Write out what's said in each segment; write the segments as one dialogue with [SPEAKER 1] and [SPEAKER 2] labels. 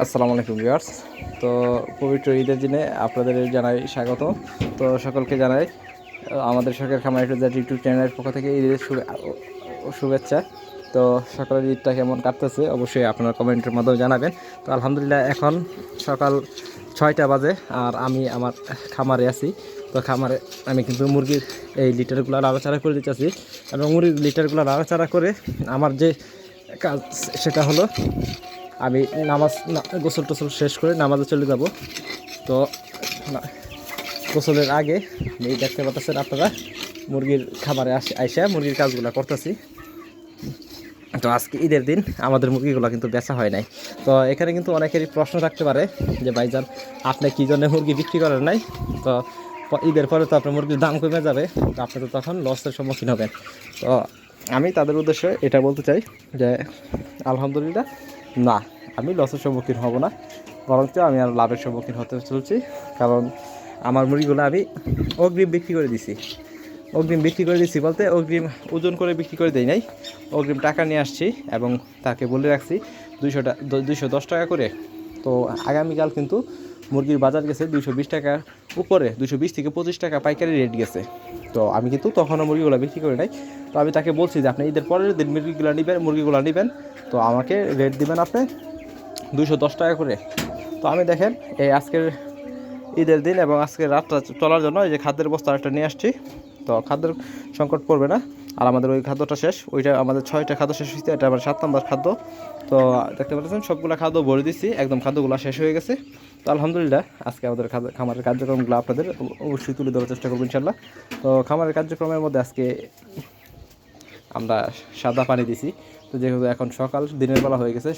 [SPEAKER 1] আসসালামু আলাইকুম ভিউয়ার্স। তো পবিত্র ঈদের দিনে আপনাদের জানাই স্বাগত। তো সকলকে জানাই আমাদের সরকার খামার একটু ইউটিউব চ্যানেলের পক্ষ থেকে ঈদের শুভেচ্ছা। তো সকালের ঈদটা কেমন কাটতেছে অবশ্যই আপনারা কমেন্টের মাধ্যমে জানাবেন। তো আলহামদুলিল্লাহ এখন সকাল ছয়টা বাজে আর আমি আমার খামারে আছি। তো খামারে আমি কিন্তু মুরগির এই লিটারগুলো নাড়াচাড়া করে দিতেছি এবং মুরগির লিটারগুলো নাড়াচাড়া করে আমার যে কাজ, সেটা হলো আমি নামাজ গোসল টোসল শেষ করে নামাজে চলে যাব। তো গোসলের আগে এই দেখতে পাচ্ছেন আপনারা, মুরগির খাবারে আসে আইসা মুরগির কাজগুলো করতেছি। তো আজকে ঈদের দিন আমাদের মুরগিগুলো কিন্তু বেচা হয় নাই। তো এখানে কিন্তু অনেকেরই প্রশ্ন থাকতে পারে যে, ভাইজান, আপনি কী জন্য মুরগি বিক্রি করেন নাই? তো ঈদের পরে তো আপনার মুরগির দাম কমে যাবে, তো আপনি তো তখন লসের সম্মুখীন হবেন। তো আমি তাদের উদ্দেশ্যে এটা বলতে চাই যে, আলহামদুলিল্লাহ না, আমি লসের সম্মুখীন হব না, বরঞ্চ আমি আর লাভের সম্মুখীন হতে চলছি, কারণ আমার মুড়িগুলো আমি অগ্রিম বিক্রি করে দিছি। অগ্রিম বিক্রি করে দিছি বলতে অগ্রিম ওজন করে বিক্রি করে দেই নাই, অগ্রিম টাকা নিয়ে আসছি এবং তাকে বলে রাখছি দুইশোটা দুইশো দশ টাকা করে। তো আগামীকাল কিন্তু মুরগির বাজার গেছে দুইশো বিশ টাকার উপরে দুশো বিশ থেকে পঁচিশ টাকা পাইকারি রেট গেছে। তো আমি কিন্তু তখনও মুরগিগুলো বিক্রি করি নাই। তো আমি তাকে বলছি যে, আপনি ঈদের পরের দিন মুরগিগুলো নেবেন মুরগিগুলো নেবেন। তো আমাকে রেট দিবেন আপনি দুশো দশ টাকা করে। তো আমি দেখেন, এই আজকের ঈদের দিন এবং আজকের রাতটা চলার জন্য এই যে খাদ্যের বস্তা একটা নিয়ে আসছি। তো খাদ্যের সংকট পড়বে না। আর আমাদের ওই খাদ্যটা শেষ। ওইটা আমাদের ছয়টা খাদ্য শেষ হয়েছে। এটা আমার সাত নম্বর খাদ্য। তো দেখতে পাচ্ছেন, সবগুলো খাদ্য ভরে দিচ্ছি একদম খাদ্যগুলো শেষ হয়ে গেছে। তো আলহামদুলিল্লাহ, আজকে আমাদের খামারের কার্যক্রমগুলো আপনাদের অবশ্যই তুলে ধরার চেষ্টা করব ইনশাল্লাহ তো খামারের কার্যক্রমের মধ্যে আজকে আমরা সাদা পানি দিছি। তো যেহেতু এখন সকাল, দিনের বেলা হয়ে গেছে,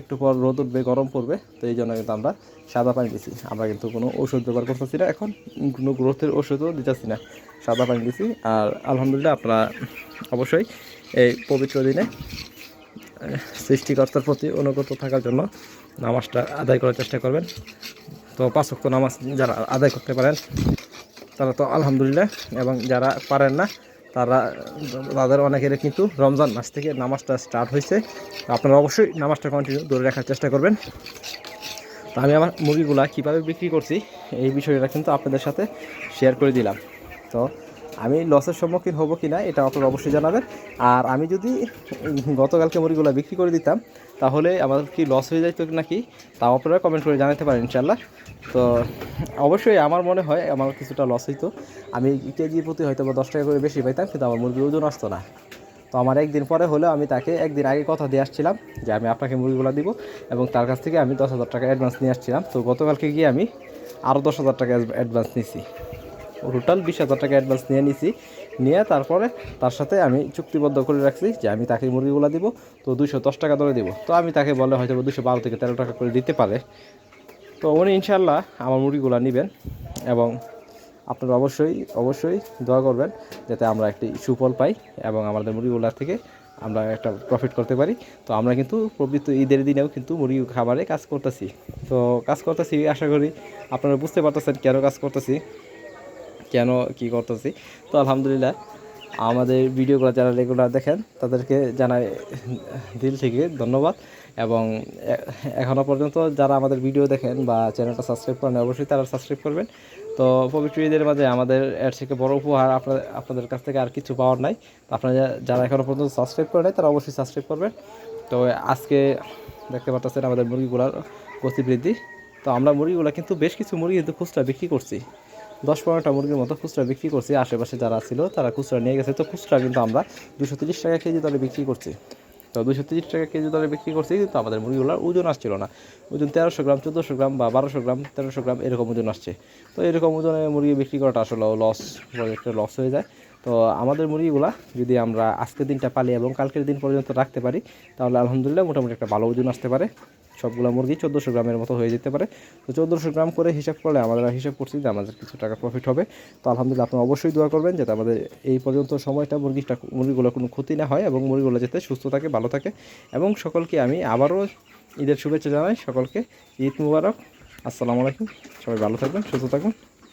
[SPEAKER 1] একটু পর রোদ উঠবে, গরম পড়বে, তো এই জন্য কিন্তু আমরা সাদা পানি দিছি। আমরা কিন্তু কোনো ওষুধ ব্যবহার করতেছি না এখন, কোনো গ্রোথের ওষুধও দিতেছি না। সাদা পানি দিছি, আর আলহামদুলিল্লাহ আপনারা অবশ্যই এই পবিত্র দিনে সৃষ্টিকর্তার প্রতি অনুগত থাকার জন্য নামাজটা আদায় করার চেষ্টা করবেন। তো পাঁচ ওয়াক্ত নামাজ যারা আদায় করতে পারেন, তারা তো আলহামদুলিল্লাহ, এবং যারা পারেন না, তারা, তাদের অনেকের কিন্তু রমজান মাস থেকে নামাজটা স্টার্ট হয়েছে। আপনারা অবশ্যই নামাজটা কন্টিনিউ ধরে রাখার চেষ্টা করবেন। তো আমি আমার মুরগিগুলা কীভাবে বিক্রি করছি, এই বিষয়টা কিন্তু আপনাদের সাথে শেয়ার করে দিলাম। তো আমি লসের সম্মুখীন হব কি না এটা আপনারা অবশ্যই জানাবেন। আর আমি যদি গতকালকে মুরগিগুলো বিক্রি করে দিতাম, তাহলে আমাদের কি লস হয়ে যাইতো নাকি, তাও আপনারা কমেন্ট করে জানাতে পারেন ইনশাল্লাহ তো অবশ্যই আমার মনে হয় আমার কিছুটা লস হইতো। আমি কেজি প্রতি হয়তো বা দশ টাকা করে বেশি পাইতাম, কিন্তু আমার মুরগির ওজন আসতো না। তো আমার একদিন পরে হলেও আমি তাকে একদিন আগে কথা দিয়ে আসছিলাম যে আমি আপনাকে মুরগিগুলো দিব এবং তার কাছ থেকে আমি দশ হাজার টাকা অ্যাডভান্স নিয়ে আসছিলাম। তো গতকালকে গিয়ে আমি আরও দশ হাজার টাকা অ্যাডভান্স নিছি। টোটাল বিশ হাজার টাকা অ্যাডভান্স নিয়ে নিছি। নিয়ে তারপরে তার সাথে আমি চুক্তিবদ্ধ করে রাখছি যে আমি তাকে মুরগিগুলো দিব, তো দুশো দশ টাকা ধরে দিব। তো আমি তাকে বলে হয়তো দুশো বারো থেকে তেরো টাকা করে দিতে পারে। তো উনি ইনশাল্লাহ আমার মুরগিগুলো নেবেন এবং আপনারা অবশ্যই অবশ্যই দোয়া করবেন যাতে আমরা একটি সুফল পাই এবং আমাদের মুরগিগুলার থেকে আমরা একটা প্রফিট করতে পারি। তো আমরা কিন্তু পবিত্র ঈদের দিনেও কিন্তু মুরগি খাবারে কাজ করতেছি। তো কাজ করতেছি, আশা করি আপনারা বুঝতে পারতেছেন কেন কাজ করতেছি। কেন কি করতেছি। তো আলহামদুলিল্লাহ, আমাদের ভিডিওগুলো যারা রেগুলার দেখেন, তাদেরকে জানাই দিল থেকে ধন্যবাদ। এবং এখনও পর্যন্ত যারা আমাদের ভিডিও দেখেন বা চ্যানেলটা সাবস্ক্রাইব করেন, অবশ্যই তারা সাবস্ক্রাইব করবেন। তো পবিত্র ঈদের মাঝে আমাদের এর থেকে বড় উপহার আপনাদের আপনাদের কাছ থেকে আর কিছু পাওয়ার নাই। আপনারা যারা এখনও পর্যন্ত সাবস্ক্রাইব করে নাই, তারা অবশ্যই সাবস্ক্রাইব করবেন। তো আজকে দেখতে পাচ্ছেন আমাদের মুরগিগুলার গতি বৃদ্ধি তো আমরা মুরগিগুলো কিন্তু বেশ কিছু মুরগি কিন্তু খুচরা বিক্রি করছি। দশ পনেরোটা মুরগির মতো খুচরা বিক্রি করছি। আশেপাশে যারা ছিল, তারা খুচরা নিয়ে গেছে। তো খুচরা কিন্তু আমরা দুশো তিরিশ টাকা কেজি দরে বিক্রি করছি। তো দুশো তিরিশ টাকা কেজি দরে বিক্রি করছি, কিন্তু আমাদের মুরগিগুলোর ওজন আসছিল না। ওজন তেরোশো গ্রাম, চোদ্দোশো গ্রাম বা বারোশো গ্রাম, তেরোশো গ্রাম এরকম ওজন আসছে। তো এরকম ওজনে মুরগি বিক্রি করাটা আসলে লস একটা লস হয়ে যায়। তো আমাদের মুরগিগুলা যদি আমরা আজকের দিনটা পালি এবং কালকের দিন পর্যন্ত রাখতে পারি, তাহলে আলহামদুলিল্লাহ মোটামুটি একটা ভালো ওজন আসতে পারে। সবগুলো মুরগি চোদ্দোশো গ্রামের মতো হয়ে যেতে পারে। তো চোদ্দোশো গ্রাম করে হিসাব করলে আমরা হিসাব করছি যে আমাদের কিছু টাকা প্রফিট হবে। তো আলহামদুলিল্লাহ আপনি অবশ্যই দোয়া করবেন যাতে আমাদের এই পর্যন্ত সময়টা মুরগিটা, মুরগিগুলো কোনো ক্ষতি না হয় এবং মুরগিগুলো যাতে সুস্থ থাকে, ভালো থাকে। এবং সকলকে আমি আবারও ঈদের শুভেচ্ছা জানাই। সকলকে ঈদ মুবারক। আসসালামু আলাইকুম। সবাই ভালো থাকবেন, সুস্থ থাকবেন।